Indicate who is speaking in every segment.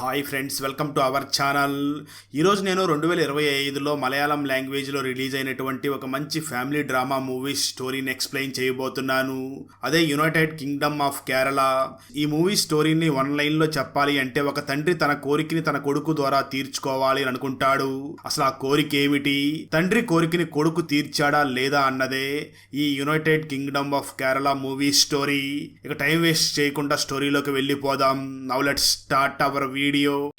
Speaker 1: Hi friends welcome to our channel. ఈరోజు నేను రెండు వేల ఇరవై ఐదులో మలయాళం లాంగ్వేజ్లో రిలీజ్ అయినటువంటి ఒక మంచి ఫ్యామిలీ డ్రామా మూవీ స్టోరీని ఎక్స్ప్లెయిన్ చేయబోతున్నాను. అదే యునైటెడ్ కింగ్డమ్ ఆఫ్ కేరళ. ఈ మూవీ స్టోరీని వన్ లైన్లో చెప్పాలి అంటే ఒక తండ్రి తన కోరికని తన కొడుకు ద్వారా తీర్చుకోవాలి అని అనుకుంటాడు. అసలు ఆ కోరిక ఏమిటి? తండ్రి కోరికని కొడుకు తీర్చాడా లేదా అన్నదే ఈ United Kingdom of Kerala movie story. ఇక టైం వేస్ట్ చేయకుండా స్టోరీలోకి వెళ్ళిపోదాం. Now let start our video. 溜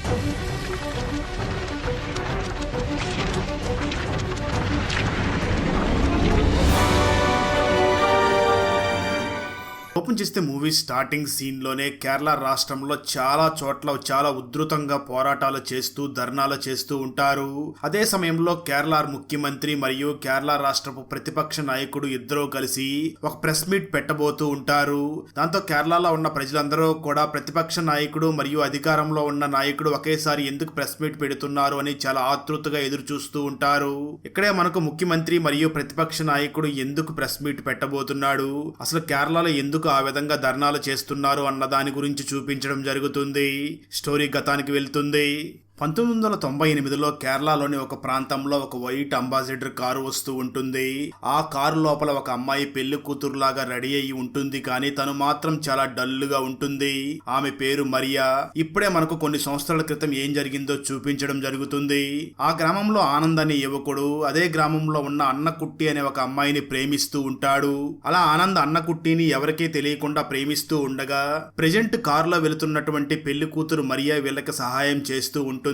Speaker 1: open చేస్తే మూవీ స్టార్టింగ్ సీన్లోనే కేరళ రాష్ట్రంలో చాలా చోట్ల చాలా ఉధృతంగా పోరాటాలు చేస్తూ ధర్నాలు చేస్తూ ఉంటారు. అదే సమయంలో కేరళ ముఖ్యమంత్రి మరియు కేరళ రాష్ట్రపు ప్రతిపక్ష నాయకుడు ఇద్దరూ కలిసి ఒక ప్రెస్ మీట్ పెట్టబోతూ ఉంటారు. దాంతో కేరళలో ఉన్న ప్రజలందరూ కూడా ప్రతిపక్ష నాయకుడు మరియు అధికారంలో ఉన్న నాయకుడు ఒకేసారి ఎందుకు ప్రెస్ మీట్ పెడుతున్నారు అని చాలా ఆతృతగా ఎదురు చూస్తూ ఉంటారు. ఇక్కడే మనకు ముఖ్యమంత్రి మరియు ప్రతిపక్ష నాయకుడు ఎందుకు ప్రెస్ మీట్ పెట్టబోతున్నాడు? అసలు కేరళలో ఎందుకు ఆ విధంగా ధర్నాలు చేస్తున్నారు అన్న దాని గురించి చూపించడం జరుగుతుంది. స్టోరీ గతానికి వెళ్తుంది. పంతొమ్మిది వందల తొంభై ఎనిమిదిలో కేరళలోని ఒక ప్రాంతంలో ఒక వైట్ అంబాసిడర్ కారు వస్తూ ఉంటుంది. ఆ కారు లోపల ఒక అమ్మాయి పెళ్ళి కూతురులాగా రెడీ అయి ఉంటుంది కానీ తను మాత్రం చాలా డల్లుగా ఉంటుంది. ఆమె పేరు మరియా. ఇప్పుడే మనకు కొన్ని సంవత్సరాల క్రితం ఏం జరిగిందో చూపించడం జరుగుతుంది. ఆ గ్రామంలో ఆనంద్ అనే యువకుడు అదే గ్రామంలో ఉన్న అన్నకుట్టి అనే ఒక అమ్మాయిని ప్రేమిస్తూ ఉంటాడు. అలా ఆనంద్ అన్నకుట్టిని ఎవరికీ తెలియకుండా ప్రేమిస్తూ ఉండగా ప్రెజెంట్ కారులో వెళుతున్నటువంటి పెళ్ళి కూతురు మరియా వీళ్ళకి సహాయం చేస్తూ ఉంటుంది.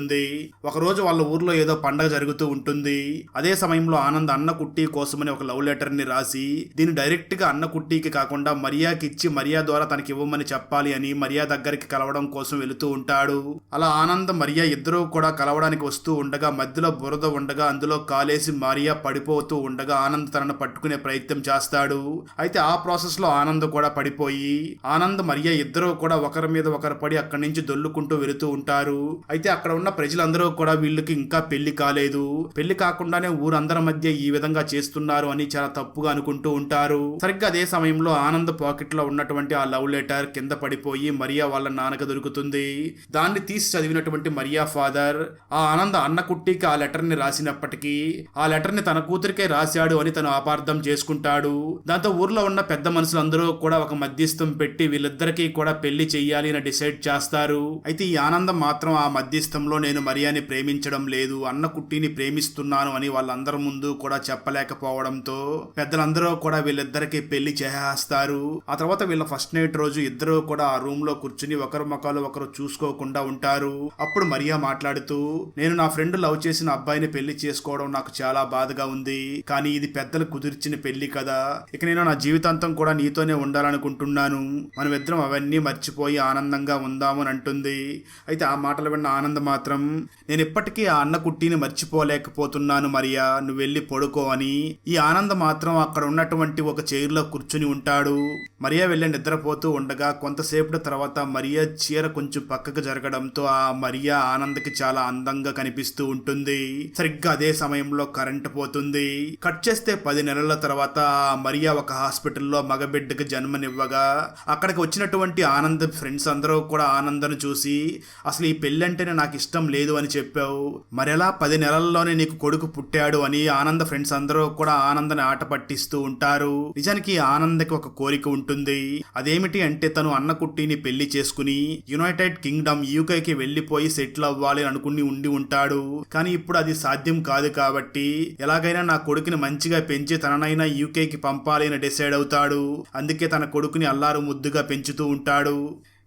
Speaker 1: ఒకరోజు వాళ్ళ ఊర్లో ఏదో పండగ జరుగుతూ ఉంటుంది. అదే సమయంలో ఆనంద్ అన్న కుట్టి కోసమని ఒక లవ్ లెటర్ని రాసి దీన్ని డైరెక్ట్గా అన్న కుట్టికి కాకుండా మరియాకి ఇచ్చి మరియా ద్వారా తనకి ఇవ్వమని చెప్పాలి అని మరియా దగ్గరికి కలవడం కోసం వెళుతూ ఉంటాడు. అలా ఆనంద్ మరియా ఇద్దరూ కూడా కలవడానికి వస్తూ ఉండగా మధ్యలో బురద ఉండగా అందులో కాలేసి మరియా పడిపోతూ ఉండగా ఆనంద్ తనను పట్టుకునే ప్రయత్నం చేస్తాడు. అయితే ఆ ప్రాసెస్లో ఆనంద్ కూడా పడిపోయి ఆనంద్ మరియా ఇద్దరూ కూడా ఒకరి మీద ఒకరు పడి అక్కడి నుంచి దొల్లుకుంటూ వెళుతూ ఉంటారు. అయితే అక్కడ ఉన్న ప్రజలందరూ కూడా వీళ్ళకి ఇంకా పెళ్ళి కాలేదు. పెళ్ళి కాకుండానే ఊరందరి మధ్య ఈ విధంగా చేస్తున్నారు అని చాలా తప్పుగా అనుకుంటూ ఉంటారు. సరిగ్గా అదే సమయంలో ఆనంద్ పాకెట్లో ఉన్నటువంటి ఆ లవ్ లెటర్ కింద పడిపోయి మరియా వాళ్ళ నాన్నకు దొరుకుతుంది. దాన్ని తీసి చదివినటువంటి మరియా ఫాదర్ ఆ ఆనంద్ అన్న కుట్టికి ఆ లెటర్ని రాసినప్పటికీ ఆ లెటర్ని తన కూతురికే రాశాడు అని తను అపార్థం చేసుకుంటాడు. దాంతో ఊర్లో ఉన్న పెద్ద మనుషులందరూ కూడా ఒక మధ్యస్థం పెట్టి వీళ్ళిద్దరికీ కూడా పెళ్ళి చెయ్యాలి అని డిసైడ్ చేస్తారు. అయితే ఈ ఆనందం మాత్రం ఆ మధ్యస్థం మధ్యస్థంలో నేను మరియాని ప్రేమించడం లేదు అన్న కుట్టిని ప్రేమిస్తున్నాను అని వాళ్ళందరి ముందు కూడా చెప్పలేకపోవడంతో పెద్దలందరూ కూడా వీళ్ళిద్దరికి పెళ్ళి చేసేస్తారు. ఆ తర్వాత వీళ్ళ ఫస్ట్ నైట్ రోజు ఇద్దరు కూడా ఆ రూమ్లో కూర్చుని ఒకరు ముఖాలు ఒకరు చూసుకోకుండా ఉంటారు. అప్పుడు మరియా మాట్లాడుతూ నేను నా ఫ్రెండ్ లవ్ చేసిన అబ్బాయిని పెళ్ళి చేసుకోవడం నాకు చాలా బాధగా ఉంది. కానీ ఇది పెద్దలు కుదిర్చిన పెళ్ళి కదా. ఇక నేను నా జీవితాంతం కూడా నీతోనే ఉండాలనుకుంటున్నాను. మనం ఇద్దరం అవన్నీ మర్చిపోయి ఆనందంగా ఉందామని అంటుంది. అయితే ఆ మాటలు విన్న ఆనందం మాత్రం నేను ఇప్పటికీ ఆ అన్న కుట్టిని మర్చిపోలేకపోతున్నాను మరియా నువ్వు వెళ్ళి పడుకో అని. ఈ ఆనంద్ మాత్రం అక్కడ ఉన్నటువంటి ఒక చైర్లో కూర్చుని ఉంటాడు. మరియా వెళ్ళి నిద్రపోతూ ఉండగా కొంతసేపటి తర్వాత మరియా చీర కొంచెం పక్కకు జరగడంతో ఆ మరియా ఆనంద్కి చాలా అందంగా కనిపిస్తూ ఉంటుంది. సరిగ్గా అదే సమయంలో కరెంట్ పోతుంది. కట్ చేస్తే పది నెలల తర్వాత ఆ మరియా ఒక హాస్పిటల్లో మగబిడ్డకు జన్మనివ్వగా అక్కడికి వచ్చినటువంటి ఆనంద్ ఫ్రెండ్స్ అందరూ కూడా ఆనందను చూసి అసలు ఈ పెళ్ళంటేనే నాకు ఇష్టం ఇష్టం లేదు అని చెప్పావు. మరెలా పది నెలల్లోనే నీకు కొడుకు పుట్టాడు అని ఆనంద ఫ్రెండ్స్ అందరూ కూడా ఆనందని ఆట పట్టిస్తూ ఉంటారు. నిజానికి ఆనందకి ఒక కోరిక ఉంటుంది. అదేమిటి అంటే తను అన్న కుట్టిని పెళ్ళి చేసుకుని యునైటెడ్ కింగ్డమ్ యూకేకి వెళ్ళిపోయి సెటిల్ అవ్వాలి అనుకుని ఉండి ఉంటాడు. కానీ ఇప్పుడు అది సాధ్యం కాదు కాబట్టి ఎలాగైనా నా కొడుకుని మంచిగా పెంచి తననైనా యూకేకి పంపాలి అని డిసైడ్ అవుతాడు. అందుకే తన కొడుకుని అల్లారు ముద్దుగా పెంచుతూ ఉంటాడు.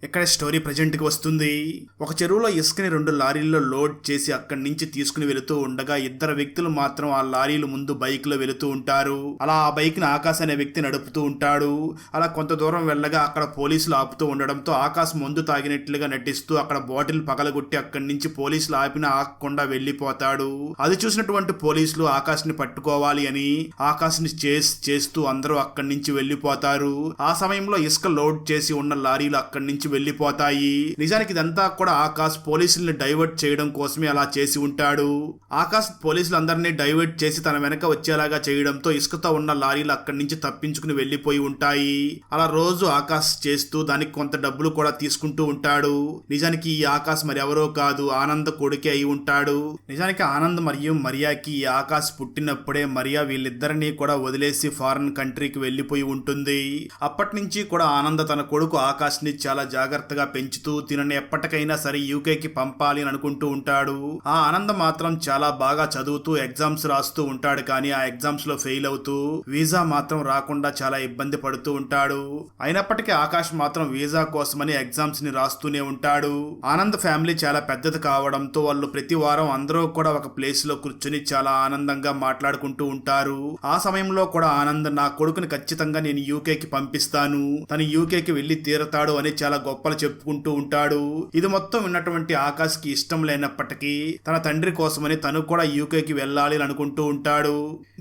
Speaker 1: ఇక్కడ స్టోరీ ప్రజెంట్కి వస్తుంది? ఒక చెరువులో ఇసుకని రెండు లారీల్లో లోడ్ చేసి అక్కడి నుంచి తీసుకుని వెళుతూ ఉండగా ఇద్దరు వ్యక్తులు మాత్రం ఆ లారీలు ముందు బైక్లో వెళుతూ ఉంటారు. అలా ఆ బైక్ని ఆకాశ్ అనే వ్యక్తి నడుపుతూ ఉంటాడు. అలా కొంత దూరం వెళ్ళగా అక్కడ పోలీసులు ఆపుతూ ఉండడంతో ఆకాశ్ మందు తాగినట్లుగా నటిస్తూ అక్కడ బాటిల్ పగలగొట్టి అక్కడి నుంచి పోలీసులు ఆపిన ఆగకుండా వెళ్ళిపోతాడు అది చూసినటువంటి పోలీసులు ఆకాశ్ని పట్టుకోవాలి అని ఆకాశ్ని చేస్ చేస్తూ అందరూ అక్కడి నుంచి వెళ్ళిపోతారు ఆ సమయంలో ఇసుక లోడ్ చేసి ఉన్న లారీలు అక్కడి నుంచి వెళ్ళిపోతాయి. నిజానికి ఇదంతా కూడా ఆకాశ్ పోలీసుల్ని డైవర్ట్ చేయడం కోసమే అలా చేసి ఉంటాడు. ఆకాశ్ పోలీసులందరినీ డైవర్ట్ చేసి తన వెనక వచ్చేలాగా చేయడంతో ఇసుకతో ఉన్న లారీలు అక్కడి నుంచి తప్పించుకుని వెళ్ళిపోయి ఉంటాయి. అలా రోజు ఆకాశ్ చేస్తూ దానికి కొంత డబ్బులు కూడా తీసుకుంటూ ఉంటాడు. నిజానికి ఈ ఆకాశ్ మరి ఎవరో కాదు ఆనంద్ కొడుకే అయి ఉంటాడు. నిజానికి ఆనంద్ మరియు మరియాకి ఈ ఆకాశ్ పుట్టినప్పుడే మరియా వీళ్ళిద్దరినీ కూడా వదిలేసి ఫారెన్ కంట్రీకి వెళ్ళిపోయి ఉంటుంది. అప్పటి నుంచి కూడా ఆనంద్ తన కొడుకు ఆకాశ్ని చాలా జాగ్రత్తగా పెంచుతూ తినని ఎప్పటికైనా సరే యూకేకి పంపాలి అని అనుకుంటూ ఉంటాడు. ఆ ఆనందం మాత్రం చాలా బాగా చదువుతూ ఎగ్జామ్స్ రాస్తూ ఉంటాడు కానీ ఆ ఎగ్జామ్స్లో ఫెయిల్ అవుతూ వీసా మాత్రం రాకుండా చాలా ఇబ్బంది పడుతూ ఉంటాడు. అయినప్పటికీ ఆకాష్ మాత్రం వీసా కోసమని ఎగ్జామ్స్ని రాస్తూనే ఉంటాడు. ఆనంద్ ఫ్యామిలీ చాలా పెద్దది కావడంతో వాళ్ళు ప్రతి వారం అందరూ కూడా ఒక ప్లేస్లో కూర్చుని చాలా ఆనందంగా మాట్లాడుకుంటూ ఉంటారు. ఆ సమయంలో కూడా ఆనంద్ నా కొడుకుని ఖచ్చితంగా నేను యూకేకి పంపిస్తాను. తను యూకేకి వెళ్ళి తీరతాడు అని చాలా గొప్పలు చెప్పుకుంటూ ఉంటాడు. ఇది మొత్తం విన్నటువంటి ఆకాశ్కి ఇష్టం లేనప్పటికీ తన తండ్రి కోసమని తను కూడా యూకేకి వెళ్ళాలి అని అనుకుంటూ ఉంటాడు.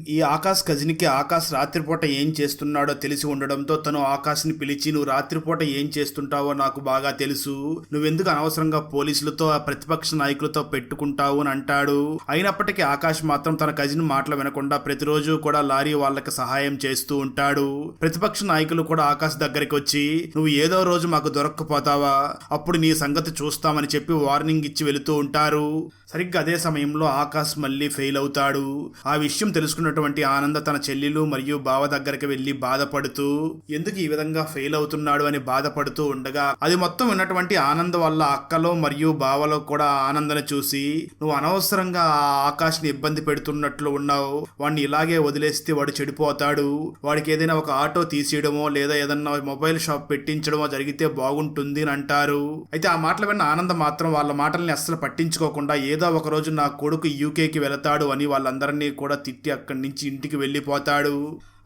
Speaker 1: ఈ ఆకాశ్ కజిన్కి ఆకాశ్ రాత్రిపూట ఏం చేస్తున్నాడో తెలిసి ఉండడంతో తను ఆకాశ్ని పిలిచి నువ్వు రాత్రిపూట ఏం చేస్తుంటావో నాకు బాగా తెలుసు. నువ్వెందుకు అనవసరంగా పోలీసులతో ఆ ప్రతిపక్ష నాయకులతో పెట్టుకుంటావు అని అంటాడు. అయినప్పటికీ ఆకాష్ మాత్రం తన కజిన్ మాటలు వినకుండా ప్రతిరోజు కూడా లారీ వాళ్ళకి సహాయం చేస్తూ ఉంటాడు. ప్రతిపక్ష నాయకులు కూడా ఆకాశ్ దగ్గరికి వచ్చి నువ్వు ఏదో రోజు మాకు దొరక దొరక్కపోతావా అప్పుడు నీ సంగతి చూస్తామని చెప్పి వార్నింగ్ ఇచ్చి వెళుతూ ఉంటారు. సరిగ్గా అదే సమయంలో ఆకాశ్ మళ్ళీ ఫెయిల్ అవుతాడు. ఆ విషయం తెలుసుకున్నటువంటి ఆనంద తన చెల్లెలు మరియు బావ దగ్గరికి వెళ్ళి బాధపడుతూ ఎందుకు ఈ విధంగా ఫెయిల్ అవుతున్నాడు? అని బాధపడుతూ ఉండగా అది మొత్తం ఉన్నటువంటి ఆనంద్ వల్ల అక్కలో మరియు బావలో కూడా ఆనందను చూసి నువ్వు అనవసరంగా ఆ ఆకాష్ని ఇబ్బంది పెడుతున్నట్లు ఉన్నావు. వాడిని ఇలాగే వదిలేస్తే వాడు చెడిపోతాడు. వాడికి ఏదైనా ఒక ఆటో తీసేయడమో లేదా ఏదన్నా మొబైల్ షాప్ పెట్టించడమో జరిగితే బాగుంటుంది అని అంటారు. అయితే ఆ మాటలు విన్న ఆనందం మాత్రం వాళ్ళ మాటల్ని అస్సలు పట్టించుకోకుండా ఏదో ఒకరోజు నా కొడుకు యూకేకి వెళతాడు అని వాళ్ళందరినీ కూడా తిట్టి అక్కడి నుంచి ఇంటికి వెళ్ళిపోతాడు.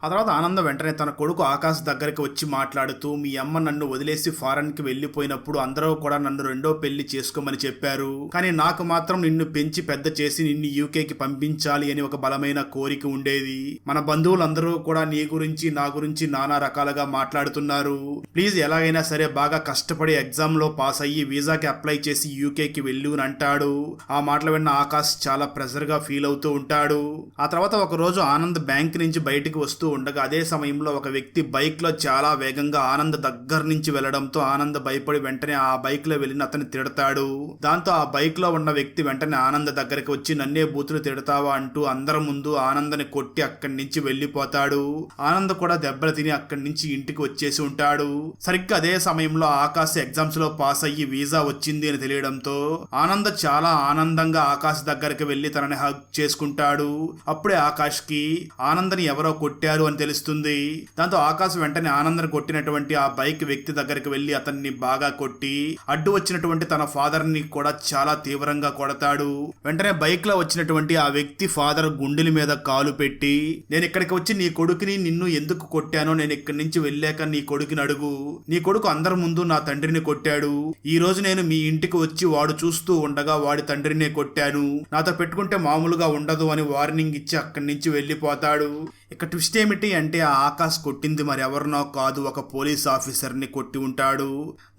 Speaker 1: ఆ తర్వాత ఆనందం వెంటనే తన కొడుకు ఆకాశ్ దగ్గరికి వచ్చి మాట్లాడుతూ మీ అమ్మ నన్ను వదిలేసి ఫారెన్కి వెళ్ళిపోయినప్పుడు అందరూ కూడా నన్ను రెండో పెళ్ళి చేసుకోమని చెప్పారు. కానీ నాకు మాత్రం నిన్ను పెంచి పెద్ద చేసి నిన్ను యూకేకి పంపించాలి అని ఒక బలమైన కోరిక ఉండేది. మన బంధువులందరూ కూడా నీ గురించి నా గురించి నానా రకాలుగా మాట్లాడుతున్నారు. ప్లీజ్ ఎలాగైనా సరే బాగా కష్టపడి ఎగ్జామ్లో పాస్ అయ్యి వీసాకి అప్లై చేసి యూకేకి వెళ్ళు అని అంటాడు. ఆ మాటలు విన్న ఆకాశ్ చాలా ప్రెషర్గా ఫీల్ అవుతూ ఉంటాడు. ఆ తర్వాత ఒక రోజు ఆనంద్ బ్యాంక్ నుంచి బయటికి వస్తూ ఉండగా అదే సమయంలో ఒక వ్యక్తి బైక్లో చాలా వేగంగా ఆనంద్ దగ్గర నుంచి వెళ్ళడంతో ఆనంద్ భయపడి వెంటనే ఆ బైక్లో వెళ్ళిన అతన్ని తిడతాడు. దాంతో ఆ బైక్లో ఉన్న వ్యక్తి వెంటనే ఆనంద్ దగ్గరికి వచ్చి నన్నే బూతులు తిడతావా? అంటూ అందరి ముందు ఆనందని కొట్టి అక్కడి నుంచి వెళ్ళిపోతాడు. ఆనంద్ కూడా దెబ్బలు తిని అక్కడి నుంచి ఇంటికి వచ్చేసి ఉంటాడు. సరిగ్గా అదే సమయంలో ఆకాశ్ ఎగ్జామ్స్లో పాస్ అయ్యి వీసా వచ్చింది అని తెలియడంతో ఆనంద్ చాలా ఆనందంగా ఆకాశ్ దగ్గరికి వెళ్ళి తనని హగ్ చేసుకుంటాడు. అప్పుడే ఆకాష్కి ఆనందని ఎవరో కొట్టారు అని తెలుస్తుంది. దాంతో ఆకాశ్ వెంటనే ఆనందను కొట్టినటువంటి ఆ బైక్ వ్యక్తి దగ్గరికి వెళ్ళి అతన్ని బాగా కొట్టి అడ్డు వచ్చినటువంటి తన ఫాదర్ని కూడా చాలా తీవ్రంగా కొడతాడు. వెంటనే బైక్లో వచ్చినటువంటి ఆ వ్యక్తి ఫాదర్ గుండెల మీద కాలు పెట్టి నేను ఇక్కడికి వచ్చి నీ కొడుకుని నిన్ను ఎందుకు కొట్టానో నేను ఇక్కడి నుంచి వెళ్ళాక నీ కొడుకుని అడుగు. నీ కొడుకు అందరి ముందు నా తండ్రిని కొట్టాడు. ఈ రోజు నేను మీ ఇంటికి వచ్చి వాడు చూస్తూ ఉండగా వాడి తండ్రినే కొట్టాను. నాతో పెట్టుకుంటే మామూలుగా ఉండదు అని వార్నింగ్ ఇచ్చి అక్కడి నుంచి వెళ్ళిపోతాడు. ఇక ట్విస్ట్ ఏమిటి అంటే ఆ ఆకాశ్ కొట్టింది మరి ఎవరినో కాదు ఒక పోలీస్ ఆఫీసర్ని కొట్టి ఉంటాడు.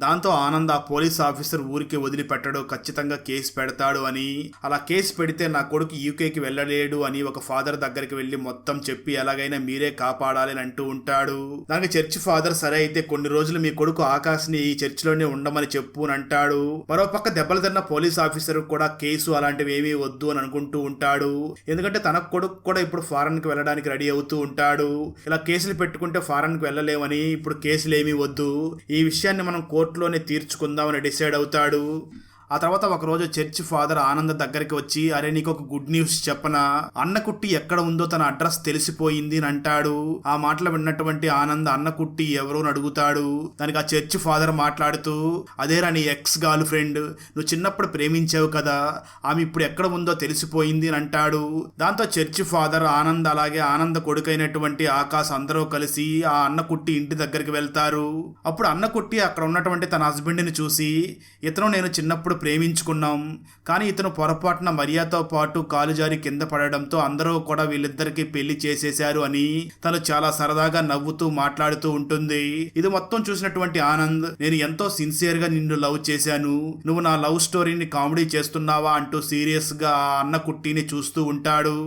Speaker 1: దాంతో ఆనంద్ ఆ పోలీస్ ఆఫీసర్ ఊరికే వదిలిపెట్టడు ఖచ్చితంగా కేసు పెడతాడు అని. అలా కేసు పెడితే నా కొడుకు యూకేకి వెళ్ళలేడు అని ఒక ఫాదర్ దగ్గరికి వెళ్ళి మొత్తం చెప్పి ఎలాగైనా మీరే కాపాడాలి అని అంటూ ఉంటాడు. దానికి చర్చి ఫాదర్ సరే అయితే కొన్ని రోజులు మీ కొడుకు ఆకాశ్ని ఈ చర్చిలోనే ఉండమని చెప్పు అని అంటాడు. మరోపక్క దెబ్బలు తిన్న పోలీస్ ఆఫీసర్ కూడా కేసు అలాంటివి ఏమీ వద్దు అని అనుకుంటూ ఉంటాడు. ఎందుకంటే తన కొడుకు కూడా ఇప్పుడు ఫారెన్కి వెళ్ళడానికి రెడీ అవుతుంది అవుతూ ఉంటాడు. ఇలా కేసులు పెట్టుకుంటే ఫారెన్కి వెళ్ళలేమని ఇప్పుడు కేసులు ఏమీ వద్దు. ఈ విషయాన్ని మనం కోర్టులోనే తీర్చుకుందామని డిసైడ్ అవుతాడు. ఆ తర్వాత ఒక రోజు చర్చ్ ఫాదర్ ఆనంద్ దగ్గరికి వచ్చి అరే నీకు ఒక గుడ్ న్యూస్ చెప్పనా? అన్నకుట్టి ఎక్కడ ఉందో తన అడ్రస్ తెలిసిపోయింది అని అంటాడు. ఆ మాటలు విన్నటువంటి ఆనంద్ అన్నకుట్టి ఎవరో అడుగుతాడు. దానికి ఆ చర్చ్ ఫాదర్ మాట్లాడుతూ అదేరా నీ ఎక్స్ గర్ల్ ఫ్రెండ్ నువ్వు చిన్నప్పుడు ప్రేమించావు కదా ఆమె ఇప్పుడు ఎక్కడ ఉందో తెలిసిపోయింది అని అంటాడు. దాంతో చర్చ్ ఫాదర్ ఆనంద్ అలాగే ఆనంద్ కొడుకైనటువంటి ఆకాశ్ అందరూ కలిసి ఆ అన్నకుట్టి ఇంటి దగ్గరికి వెళ్తారు. అప్పుడు అన్నకుట్టి అక్కడ ఉన్నటువంటి తన హస్బెండ్ని చూసి ఇతను నేను చిన్నప్పుడు చిన్నప్పుడు ప్రేమించుకున్నాం. కానీ ఇతను పొరపాటున మరియాతో పాటు కాలు జారి కింద పడడంతో అందరూ కూడా వీళ్ళిద్దరికి పెళ్ళి చేసేశారు అని తను చాలా సరదాగా నవ్వుతూ మాట్లాడుతూ ఉంటుంది. ఇది మొత్తం చూసినటువంటి ఆనంద్ నేను ఎంతో సిన్సియర్గా నిన్ను లవ్ చేశాను. నువ్వు నా లవ్ స్టోరీని కామెడీ చేస్తున్నావా అంటూ సీరియస్గా ఆ అన్న కుట్టిని చూస్తూ ఉంటాడు.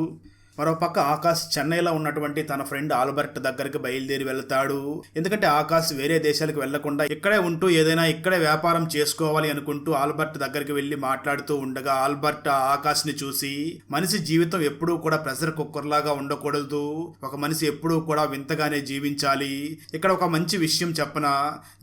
Speaker 1: మరోపక్క ఆకాశ్ చెన్నైలో ఉన్నటువంటి తన ఫ్రెండ్ ఆల్బర్ట్ దగ్గరికి బయలుదేరి వెళ్తాడు. ఎందుకంటే ఆకాశ్ వేరే దేశాలకు వెళ్ళకుండా ఇక్కడే ఉంటూ ఏదైనా ఇక్కడే వ్యాపారం చేసుకోవాలి అనుకుంటూ ఆల్బర్ట్ దగ్గరికి వెళ్ళి మాట్లాడుతూ ఉండగా ఆల్బర్ట్ ఆకాశ్ని చూసి మనిషి జీవితం ఎప్పుడూ కూడా ప్రెషర్ కుక్కర్ లాగా ఉండకూడదు. ఒక మనిషి ఎప్పుడూ కూడా వింతగానే జీవించాలి. ఇక్కడ ఒక మంచి విషయం చెప్పన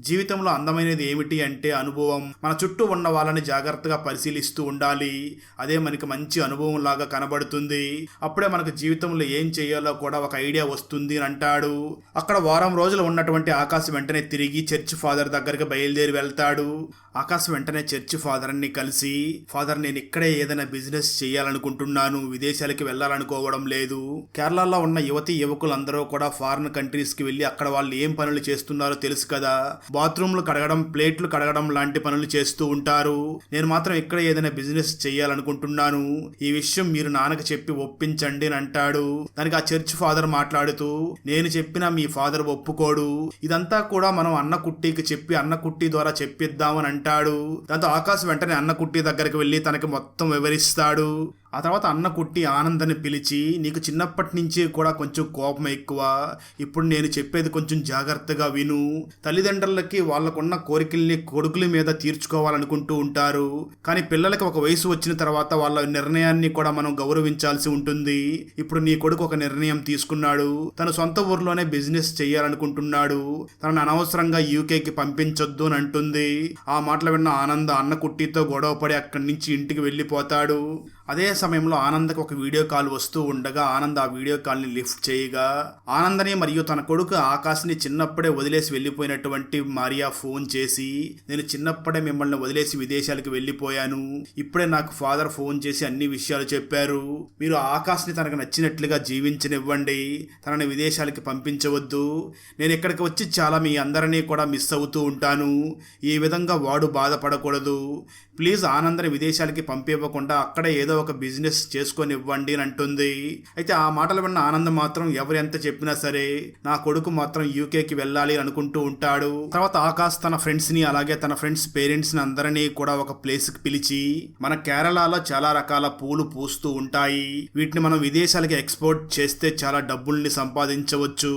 Speaker 1: జీవితంలో అందమైనది ఏమిటి అంటే అనుభవం. మన చుట్టూ ఉన్న వాళ్ళని జాగ్రత్తగా పరిశీలిస్తూ ఉండాలి. అదే మనకి మంచి అనుభవం లాగా కనబడుతుంది. అప్పుడే మనకు జీవితంలో ఏం చేయాలో కూడా ఒక ఐడియా వస్తుంది అని అంటాడు. అక్కడ వారం రోజులు ఉన్నటువంటి ఆకాశం వెంటనే తిరిగి చర్చ్ ఫాదర్ దగ్గరికి బయలుదేరి వెళ్తాడు. ఆకాశ్ వెంటనే చర్చ్ ఫాదర్ని కలిసి ఫాదర్ నేను ఇక్కడే ఏదైనా బిజినెస్ చేయాలనుకుంటున్నాను విదేశాలకి వెళ్ళాలనుకోవడం లేదు. కేరళలో ఉన్న యువతి యువకులందరూ కూడా ఫారిన్ కంట్రీస్కి వెళ్ళి అక్కడ వాళ్ళు ఏం పనులు చేస్తున్నారో తెలుసు కదా. బాత్రూమ్లు కడగడం ప్లేట్లు కడగడం లాంటి పనులు చేస్తూ ఉంటారు. నేను మాత్రం ఇక్కడ ఏదైనా బిజినెస్ చేయాలనుకుంటున్నాను. ఈ విషయం మీరు నాన్నకి చెప్పి ఒప్పించండి అని అంటాడు. దానికి ఆ చర్చ్ ఫాదర్ మాట్లాడుతూ నేను చెప్పినా మీ ఫాదర్ ఒప్పుకోడు. ఇదంతా కూడా మనం అన్న కుట్టికి చెప్పి అన్న కుట్టి ద్వారా చెప్పిద్దామని అంటాడు. దాంతో ఆకాశ్ వెంటనే అన్న కుట్టి దగ్గరికి వెళ్ళి తనకి మొత్తం వివరిస్తాడు. ఆ తర్వాత అన్న కుట్టి ఆనందని పిలిచి నీకు చిన్నప్పటి నుంచి కూడా కొంచెం కోపం ఎక్కువ. ఇప్పుడు నేను చెప్పేది కొంచెం జాగ్రత్తగా విను. తల్లిదండ్రులకి వాళ్ళకున్న కోరికల్ని కొడుకుల మీద తీర్చుకోవాలనుకుంటూ ఉంటారు. కానీ పిల్లలకి ఒక వయసు వచ్చిన తర్వాత వాళ్ళ నిర్ణయాన్ని కూడా మనం గౌరవించాల్సి ఉంటుంది. ఇప్పుడు నీ కొడుకు ఒక నిర్ణయం తీసుకున్నాడు. తన సొంత ఊర్లోనే బిజినెస్ చేయాలనుకుంటున్నాడు. తనను అనవసరంగా యూకేకి పంపించొద్దు అని అంటుంది. ఆ మాటలు విన్న ఆనంద అన్న కుట్టితో గొడవపడి అక్కడి నుంచి ఇంటికి వెళ్ళిపోతాడు. అదే సమయంలో ఆనందకు ఒక వీడియో కాల్ వస్తూ ఉండగా ఆనంద్ ఆ వీడియో కాల్ని లిఫ్ట్ చేయగా ఆనందని మరియు తన కొడుకు ఆకాశ్ని చిన్నప్పుడే వదిలేసి వెళ్ళిపోయినటువంటి మారియా ఫోన్ చేసి నేను చిన్నప్పుడే మిమ్మల్ని వదిలేసి విదేశాలకు వెళ్ళిపోయాను. ఇప్పుడే నాకు ఫాదర్ ఫోన్ చేసి అన్ని విషయాలు చెప్పారు. మీరు ఆకాశ్ని తనకు నచ్చినట్లుగా జీవించనివ్వండి. తనని విదేశాలకి పంపించవద్దు. నేను ఇక్కడికి వచ్చి చాలా మీ అందరినీ కూడా మిస్ అవుతూ ఉంటాను. ఈ విధంగా వాడు బాధపడకూడదు. ప్లీజ్ ఆనందని విదేశాలకి పంపివ్వకుండా అక్కడే ఏదో ఒక బిజినెస్ చేసుకొని ఇవ్వండి అని అంటుంది. అయితే ఆ మాటలు విన్న ఆనందం మాత్రం ఎవరు ఎంత చెప్పినా సరే నా కొడుకు మాత్రం యూకేకి వెళ్ళాలి అనుకుంటూ ఉంటాడు. తర్వాత ఆకాశ్ తన ఫ్రెండ్స్ని అలాగే తన ఫ్రెండ్స్ పేరెంట్స్ని అందరినీ కూడా ఒక ప్లేస్కి పిలిచి మన కేరళలో చాలా రకాల పూలు పూస్తూ ఉంటాయి. వీటిని మనం విదేశాలకి ఎక్స్పోర్ట్ చేస్తే చాలా డబ్బుల్ని సంపాదించవచ్చు.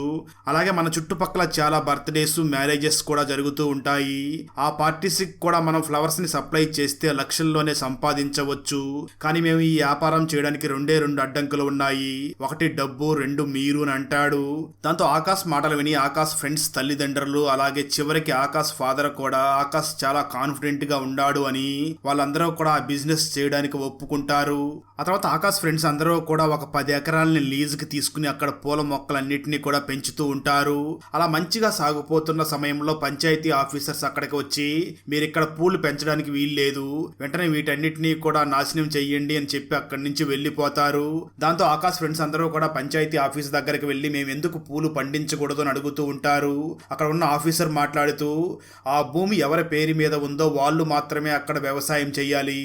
Speaker 1: అలాగే మన చుట్టుపక్కల చాలా బర్త్డేస్ మ్యారేజెస్ కూడా జరుగుతూ ఉంటాయి. ఆ పార్టీస్కి కూడా మనం ఫ్లవర్స్ని సప్లై చేస్తే లక్షల్లోనే సంపాదించవచ్చు. కానీ మేము ఈ వ్యాపారం చేయడానికి రెండే రెండు అడ్డంకులు ఉన్నాయి. ఒకటి డబ్బు రెండు మీరు అని అంటాడు. దాంతో ఆకాశ్ మాటలు విని ఆకాశ్ ఫ్రెండ్స్ తల్లిదండ్రులు అలాగే చివరికి ఆకాశ్ ఫాదర్ కూడా ఆకాశ్ చాలా కాన్ఫిడెంట్గా ఉన్నాడు అని వాళ్ళందరూ కూడా ఆ బిజినెస్ చేయడానికి ఒప్పుకుంటారు. ఆ తర్వాత ఆకాశ్ ఫ్రెండ్స్ అందరూ కూడా ఒక పది ఎకరాలని లీజుకి తీసుకుని అక్కడ పూల మొక్కలన్నిటిని కూడా పెంచుతూ ఉంటారు. అలా మంచిగా సాగుపోతున్న సమయంలో పంచాయతీ ఆఫీసర్స్ అక్కడికి వచ్చి మీరు ఇక్కడ పూలు పెంచడానికి వీలు లేదు లేదు. వెంటనే వీటన్నిటినీ కూడా నాశనం చెయ్యండి అని చెప్పి అక్కడి నుంచి వెళ్ళిపోతారు. దాంతో ఆకాశ్ ఫ్రెండ్స్ అందరూ కూడా పంచాయతీ ఆఫీస్ దగ్గరికి వెళ్ళి మేము ఎందుకు పూలు పండించకూడదు అని అడుగుతూ ఉంటారు. అక్కడ ఉన్న ఆఫీసర్ మాట్లాడుతూ ఆ భూమి ఎవరి పేరు మీద ఉందో వాళ్ళు మాత్రమే అక్కడ వ్యవసాయం చేయాలి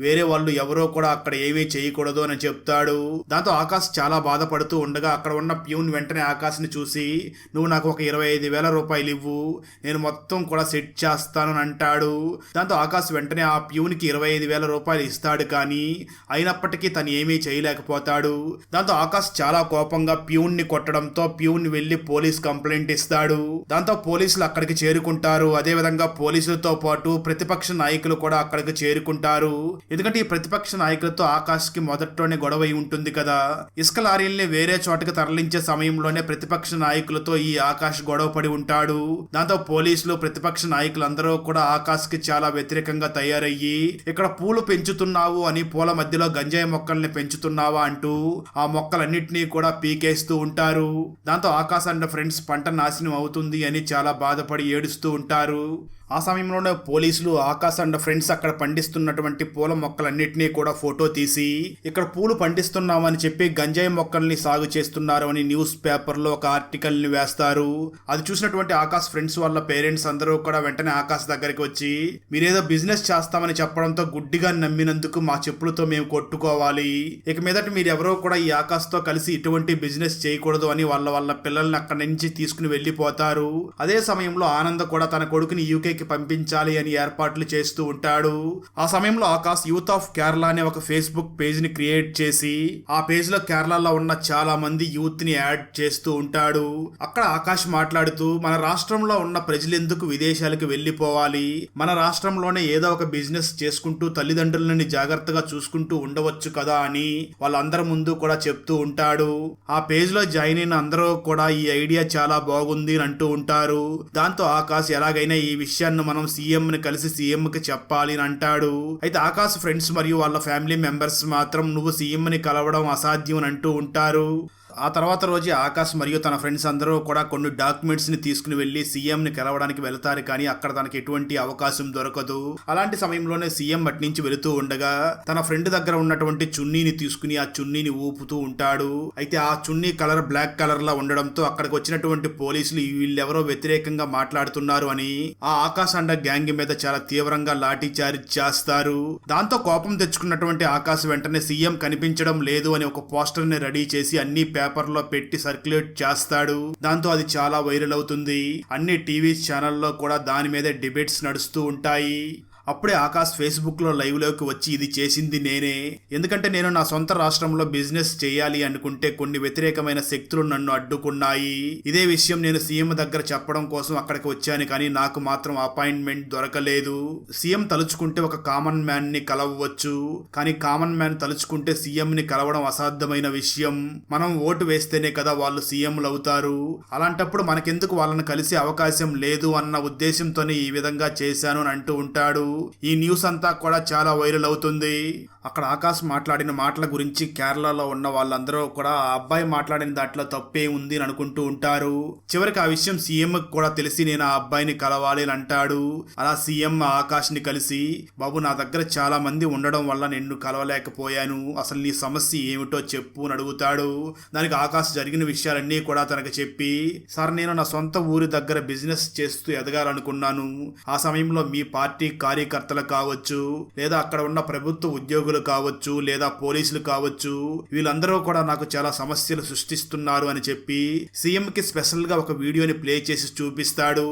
Speaker 1: వేరే వాళ్ళు ఎవరో కూడా అక్కడ ఏమీ చేయకూడదు అని చెప్తాడు. దాంతో ఆకాశ్ చాలా బాధపడుతూ ఉండగా అక్కడ ఉన్న ప్యూన్ వెంటనే ఆకాశ్ని చూసి నువ్వు నాకు ఒక ఇరవై ఐదు వేల రూపాయలు ఇవ్వు. నేను మొత్తం కూడా సెట్ చేస్తాను అని అంటాడు. దాంతో ఆకాశ్ వెంటనే ఆ ప్యూన్కి ఇరవై ఐదు వేల రూపాయలు ఇస్తాడు కానీ అయినప్పటికీ తను ఏమీ చేయలేకపోతాడు. దాంతో ఆకాష్ చాలా కోపంగా ప్యూన్ని కొట్టడంతో ప్యూన్ వెళ్ళి పోలీస్ కంప్లైంట్ ఇస్తాడు. దాంతో పోలీసులు అక్కడికి చేరుకుంటారు. అదే విధంగా పోలీసులతో పాటు ప్రతిపక్ష నాయకులు కూడా అక్కడికి చేరుకుంటారు. ఎందుకంటే ఈ ప్రతిపక్ష నాయకులతో ఆకాష్కి మొదట్లోనే గొడవ అయి ఉంటుంది కదా. ఇసుక లారీల్ని వేరే చోటకి తరలించే సమయంలోనే ప్రతిపక్ష నాయకులతో ఈ ఆకాష్ గొడవ పడి ఉంటాడు. దాంతో పోలీసులు ప్రతిపక్ష నాయకులందరూ కూడా ఆకాష్కి చాలా వ్యతిరేకంగా తయారయ్యి ఇక్కడ పూలు పెంచుతున్నావు అని పూల మధ్యలో గంజాయి మొక్కల్ని పెంచుతున్నావా అంటూ ఆ మొక్కలన్నింటినీ కూడా పీకేస్తూ ఉంటారు. దాంతో ఆకాశ అండ్ ఫ్రెండ్స్ పంట నాశనం అవుతుంది అని చాలా బాధపడి ఏడుస్తూ ఉంటారు. ఆ సమయంలోనే పోలీసులు ఆకాశ్ అండ్ ఫ్రెండ్స్ అక్కడ పండిస్తున్నటువంటి పూల మొక్కలన్నింటినీ కూడా ఫోటో తీసి ఇక్కడ పూలు పండిస్తున్నామని చెప్పి గంజాయి మొక్కల్ని సాగు చేస్తున్నారు అని న్యూస్ పేపర్లో ఒక ఆర్టికల్ని వేస్తారు. అది చూసినటువంటి ఆకాశ్ ఫ్రెండ్స్ వాళ్ళ పేరెంట్స్ అందరూ కూడా వెంటనే ఆకాశ్ దగ్గరికి వచ్చి మీరేదో బిజినెస్ చేస్తామని చెప్పడంతో గుడ్డిగా నమ్మినందుకు మా చెప్పులతో మేము కొట్టుకోవాలి. ఇక మీదట మీరు ఎవరో కూడా ఈ ఆకాశ్తో కలిసి ఇటువంటి బిజినెస్ చేయకూడదు అని వాళ్ళ వాళ్ళ పిల్లల్ని అక్కడి నుంచి తీసుకుని వెళ్ళిపోతారు. అదే సమయంలో ఆనంద్ కూడా తన కొడుకుని యూకే ఢిల్లీకి పంపించాలి అని ఏర్పాట్లు చేస్తూ ఉంటాడు. ఆ సమయంలో ఆకాశ్ యూత్ ఆఫ్ కేరళ అనే ఒక ఫేస్బుక్ పేజ్ని క్రియేట్ చేసి ఆ పేజ్లో కేరళలో ఉన్న చాలా మంది యూత్ని యాడ్ చేస్తూ ఉంటాడు. అక్కడ ఆకాశ్ మాట్లాడుతూ మన రాష్ట్రంలో ఉన్న ప్రజలెందుకు విదేశాలకు వెళ్ళిపోవాలి? మన రాష్ట్రంలోనే ఏదో ఒక బిజినెస్ చేసుకుంటూ తల్లిదండ్రులని జాగ్రత్తగా చూసుకుంటూ ఉండవచ్చు కదా అని వాళ్ళందరి ముందు కూడా చెప్తూ ఉంటాడు. ఆ పేజ్లో జాయిన్ అయిన అందరూ కూడా ఈ ఐడియా చాలా బాగుంది అని అంటూ ఉంటారు. దాంతో ఆకాశ్ ఎలాగైనా ఈ విషయాన్ని మనం సీఎంని కలిసి సీఎంకి చెప్పాలి అని అంటాడు. అయితే ఆకాశ్ ఫ్రెండ్స్ మరియు వాళ్ళ ఫ్యామిలీ మెంబర్స్ మాత్రం నువ్వు సీఎంని కలవడం అసాధ్యం అని అంటూ ఉంటారు. ఆ తర్వాత రోజు ఆకాశ్ మరియు తన ఫ్రెండ్స్ అందరూ కూడా కొన్ని డాక్యుమెంట్స్ని తీసుకుని వెళ్ళి సీఎంని కలవడానికి వెళ్తారు కానీ అక్కడ తనకి ఎటువంటి అవకాశం దొరకదు. అలాంటి సమయంలోనే సీఎం అటు నుంచి వెళుతూ ఉండగా తన ఫ్రెండ్ దగ్గర ఉన్నటువంటి చున్నీని తీసుకుని ఆ చున్నీని ఊపుతూ ఉంటాడు. అయితే ఆ చున్నీ కలర్ బ్లాక్ కలర్ లా ఉండడంతో అక్కడికి వచ్చినటువంటి పోలీసులు వీళ్ళెవరో వ్యతిరేకంగా మాట్లాడుతున్నారు అని ఆ ఆకాశ్ అండ గ్యాంగ్ మీద చాలా తీవ్రంగా లాఠీ చార్జ్ చేస్తారు. దాంతో కోపం తెచ్చుకున్నటువంటి ఆకాశ్ వెంటనే సీఎం కనిపించడం లేదు అని ఒక పోస్టర్ని రెడీ చేసి అన్ని పేపర్ లో పెట్టి సర్క్యులేట్ చేస్తాడు. దాంతో అది చాలా వైరల్ అవుతుంది. అన్ని టీవీ ఛానల్లో కూడా దాని మీద డిబేట్స్ నడుస్తూ ఉంటాయి. అప్పుడే ఆకాశ్ ఫేస్బుక్లో లైవ్లోకి వచ్చి ఇది చేసింది నేనే. ఎందుకంటే నేను నా సొంత రాష్ట్రంలో బిజినెస్ చేయాలి అనుకుంటే కొన్ని వ్యతిరేకమైన శక్తులు నన్ను అడ్డుకున్నాయి. ఇదే విషయం నేను సీఎం దగ్గర చెప్పడం కోసం అక్కడికి వచ్చాను కానీ నాకు మాత్రం అపాయింట్మెంట్ దొరకలేదు. సీఎం తలుచుకుంటే ఒక కామన్ మ్యాన్ని కలవవచ్చు. కానీ కామన్ మ్యాన్ తలుచుకుంటే సీఎం ని కలవడం అసాధ్యమైన విషయం. మనం ఓటు వేస్తేనే కదా వాళ్ళు సీఎంలు అవుతారు. అలాంటప్పుడు మనకెందుకు వాళ్ళని కలిసే అవకాశం లేదు అన్న ఉద్దేశంతోనే ఈ విధంగా చేశాను అని అంటూ ఉంటాడు. ఈ న్యూస్ అంతా కూడా చాలా వైరల్ అవుతుంది. అక్కడ ఆకాశ్ మాట్లాడిన మాటల గురించి కేరళలో ఉన్న వాళ్ళందరూ కూడా ఆ అబ్బాయి మాట్లాడిన దాంట్లో తప్పే ఉంది అని అనుకుంటూ ఉంటారు. చివరికి ఆ విషయం సీఎం కూడా తెలిసి నేను ఆ అబ్బాయిని కలవాలి అని అంటాడు. అలా సీఎం ఆకాష్ని కలిసి బాబు నా దగ్గర చాలా మంది ఉండడం వల్ల నిన్ను కలవలేకపోయాను. అసలు నీ సమస్య ఏమిటో చెప్పు అని అడుగుతాడు. దానికి ఆకాశ్ జరిగిన విషయాలన్నీ కూడా తనకు చెప్పి సార్ నేను నా సొంత ఊరి దగ్గర బిజినెస్ చేస్తూ ఎదగాలనుకున్నాను. ఆ సమయంలో మీ పార్టీ కార్యకర్తలు కావచ్చు లేదా అక్కడ ఉన్న ప్రభుత్వ ఉద్యోగులు కావచ్చు లేదా పోలీసులు కావచ్చు వీళ్ళందరూ కూడా నాకు చాలా సమస్యలు సృష్టిస్తున్నారు అని చెప్పి సీఎంకి కి ఒక వీడియోని ప్లే చేసి చూపిస్తాడు.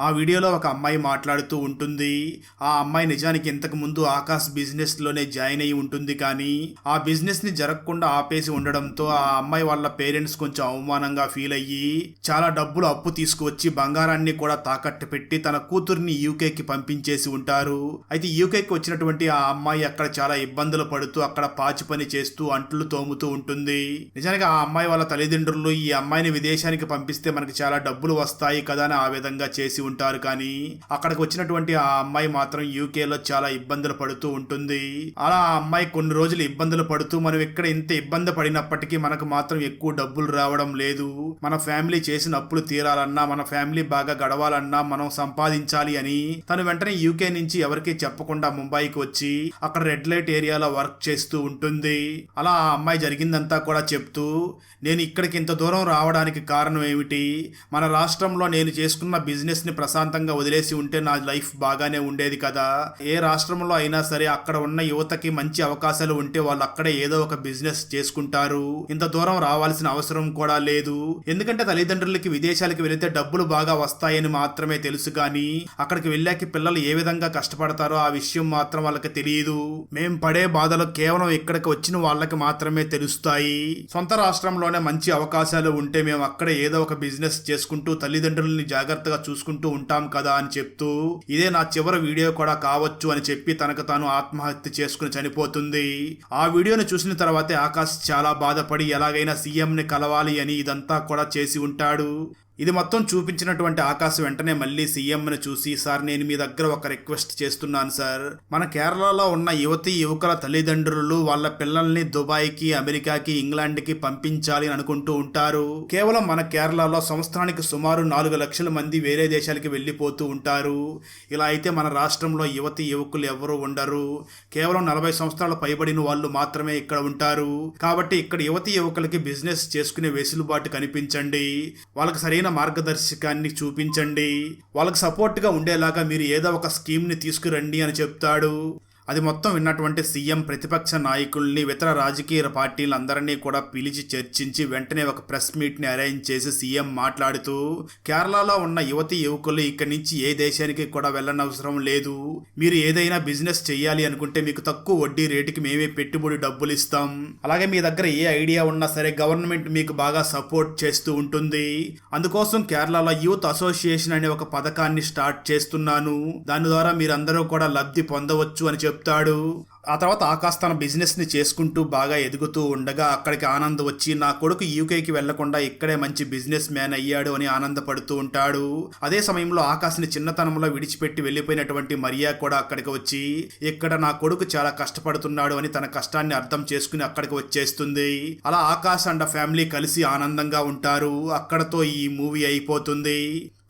Speaker 1: ఆ వీడియోలో ఒక అమ్మాయి మాట్లాడుతూ ఉంటుంది. ఆ అమ్మాయి నిజానికి ఇంతకు ముందు ఆకాశ్ బిజినెస్లోనే జాయిన్ అయి ఉంటుంది కానీ ఆ బిజినెస్ని జరగకుండా ఆపేసి ఉండడంతో ఆ అమ్మాయి వాళ్ళ పేరెంట్స్ కొంచెం అవమానంగా ఫీల్ అయ్యి చాలా డబ్బులు అప్పు తీసుకువచ్చి బంగారాన్ని కూడా తాకట్టు పెట్టి తన కూతుర్ని యూకేకి పంపించేసి ఉంటారు. అయితే యూకేకి వచ్చినటువంటి ఆ అమ్మాయి అక్కడ చాలా ఇబ్బందులు పడుతూ అక్కడ పాచి పని చేస్తూ అంట్లు తోముతూ ఉంటుంది. నిజానికి ఆ అమ్మాయి వాళ్ళ తల్లిదండ్రులు ఈ అమ్మాయిని విదేశానికి పంపిస్తే మనకి చాలా డబ్బులు వస్తాయి కదా అని ఆ విధంగా చేసి ఉంటారు కానీ అక్కడికి వచ్చినటువంటి ఆ అమ్మాయి మాత్రం యూకేలో చాలా ఇబ్బందులు పడుతూ ఉంటుంది. అలా ఆ అమ్మాయి కొన్ని రోజులు ఇబ్బందులు పడుతూ మనం ఇక్కడ ఇంత ఇబ్బంది పడినప్పటికీ మనకు మాత్రం ఎక్కువ డబ్బులు రావడం లేదు. మన ఫ్యామిలీ చేసిన అప్పులు తీరాలన్నా మన ఫ్యామిలీ బాగా గడవాలన్నా మనం సంపాదించాలి అని తను వెంటనే యూకే నుంచి ఎవరికీ చెప్పకుండా ముంబైకి వచ్చి అక్కడ రెడ్ లైట్ ఏరియాలో వర్క్ చేస్తూ ఉంటుంది. అలా ఆ అమ్మాయి జరిగిందంతా కూడా చెప్తూ నేను ఇక్కడికి ఇంత దూరం రావడానికి కారణం ఏమిటి? మన రాష్ట్రంలో నేను చేసుకున్న బిజినెస్ని ని ప్రశాంతంగా వదిలేసి ఉంటే నా లైఫ్ బాగానే ఉండేది కదా. ఏ రాష్ట్రంలో అయినా సరే అక్కడ ఉన్న యువతకి మంచి అవకాశాలు ఉంటే వాళ్ళు అక్కడే ఏదో ఒక బిజినెస్ చేసుకుంటారు. ఇంత దూరం రావాల్సిన అవసరం కూడా లేదు. ఎందుకంటే తల్లిదండ్రులకి విదేశాలకు వెళితే డబ్బులు బాగా వస్తాయని మాత్రమే తెలుసు కానీ అక్కడికి వెళ్ళాక పిల్లలు ఏ విధంగా కష్టపడతారో ఆ విషయం మాత్రం వాళ్ళకి తెలియదు. మేం పడే బాధలు కేవలం ఇక్కడికి వచ్చిన వాళ్ళకి మాత్రమే తెలుస్తాయి. సొంత రాష్ట్రంలోనే మంచి అవకాశాలు ఉంటే మేము అక్కడే ఏదో ఒక బిజినెస్ చేసుకుంటూ తల్లిదండ్రులని జాగ్రత్తగా చూసుకుంటూ ఉంటాం కదా అని చెప్తూ ఇదే నా చివరి వీడియో కూడా కావచ్చు అని చెప్పి తనకు తాను ఆత్మహత్య చేసుకుని చనిపోతుంది. ఆ వీడియోని చూసిన తర్వాతే ఆకాశ్ చాలా బాధపడి ఎలాగైనా సీఎంని కలవాలి అని ఇదంతా కూడా చేసి ఉంటాడు. ఇది మొత్తం చూపించినటువంటి ఆకాశ్ వెంటనే మళ్ళీ సీఎంని చూసి సార్ నేను మీ దగ్గర ఒక రిక్వెస్ట్ చేస్తున్నాను సార్. మన కేరళలో ఉన్న యువతి యువకుల తల్లిదండ్రులు వాళ్ళ పిల్లల్ని దుబాయ్కి అమెరికాకి ఇంగ్లాండ్కి పంపించాలి అని అనుకుంటూ ఉంటారు. కేవలం మన కేరళలో సంవత్సరానికి సుమారు నాలుగు లక్షల మంది వేరే దేశాలకి వెళ్ళిపోతూ ఉంటారు. ఇలా అయితే మన రాష్ట్రంలో యువతి యువకులు ఎవరు ఉండరు. కేవలం నలభై సంవత్సరాల పైబడిన వాళ్ళు మాత్రమే ఇక్కడ ఉంటారు. కాబట్టి ఇక్కడ యువతి యువకులకి బిజినెస్ చేసుకునే వెసులుబాటు కనిపించండి. వాళ్ళకి సరైన మార్గదర్శకాన్ని చూపించండి. వాళ్ళకి సపోర్ట్గా ఉండేలాగా మీరు ఏదో ఒక స్కీమ్ని తీసుకురండి అని చెప్తాడు. అది మొత్తం విన్నటువంటి సీఎం ప్రతిపక్ష నాయకుల్ని ఇతర రాజకీయ పార్టీలందరినీ కూడా పిలిచి చర్చించి వెంటనే ఒక ప్రెస్ మీట్ని అరేంజ్ చేసి సీఎం మాట్లాడుతూ కేరళలో ఉన్న యువతి యువకులు ఇక్కడి నుంచి ఏ దేశానికి కూడా వెళ్ళనవసరం లేదు. మీరు ఏదైనా బిజినెస్ చేయాలి అనుకుంటే మీకు తక్కువ వడ్డీ రేటుకి మేమే పెట్టుబడి డబ్బులు ఇస్తాం. అలాగే మీ దగ్గర ఏ ఐడియా ఉన్నా సరే గవర్నమెంట్ మీకు బాగా సపోర్ట్ చేస్తూ ఉంటుంది. అందుకోసం కేరళలో యూత్ అసోసియేషన్ అనే ఒక పథకాన్ని స్టార్ట్ చేస్తున్నాను. దాని ద్వారా మీరందరూ కూడా లబ్ధి పొందవచ్చు అని చెప్తాడు. ఆ తర్వాత ఆకాశ్ తన బిజినెస్ని చేసుకుంటూ బాగా ఎదుగుతూ ఉండగా అక్కడికి ఆనంద్ వచ్చి నా కొడుకు యూకేకి వెళ్ళకుండా ఇక్కడే మంచి బిజినెస్ మ్యాన్ అయ్యాడు అని ఆనందపడుతూ ఉంటాడు. అదే సమయంలో ఆకాశ్ని చిన్నతనంలో విడిచిపెట్టి వెళ్ళిపోయినటువంటి మరియా కూడా అక్కడికి వచ్చి ఇక్కడ నా కొడుకు చాలా కష్టపడుతున్నాడు అని తన కష్టాన్ని అర్థం చేసుకుని అక్కడికి వచ్చేస్తుంది. అలా ఆకాశ్ అండ్ ఫ్యామిలీ కలిసి ఆనందంగా ఉంటారు. అక్కడతో ఈ మూవీ అయిపోతుంది.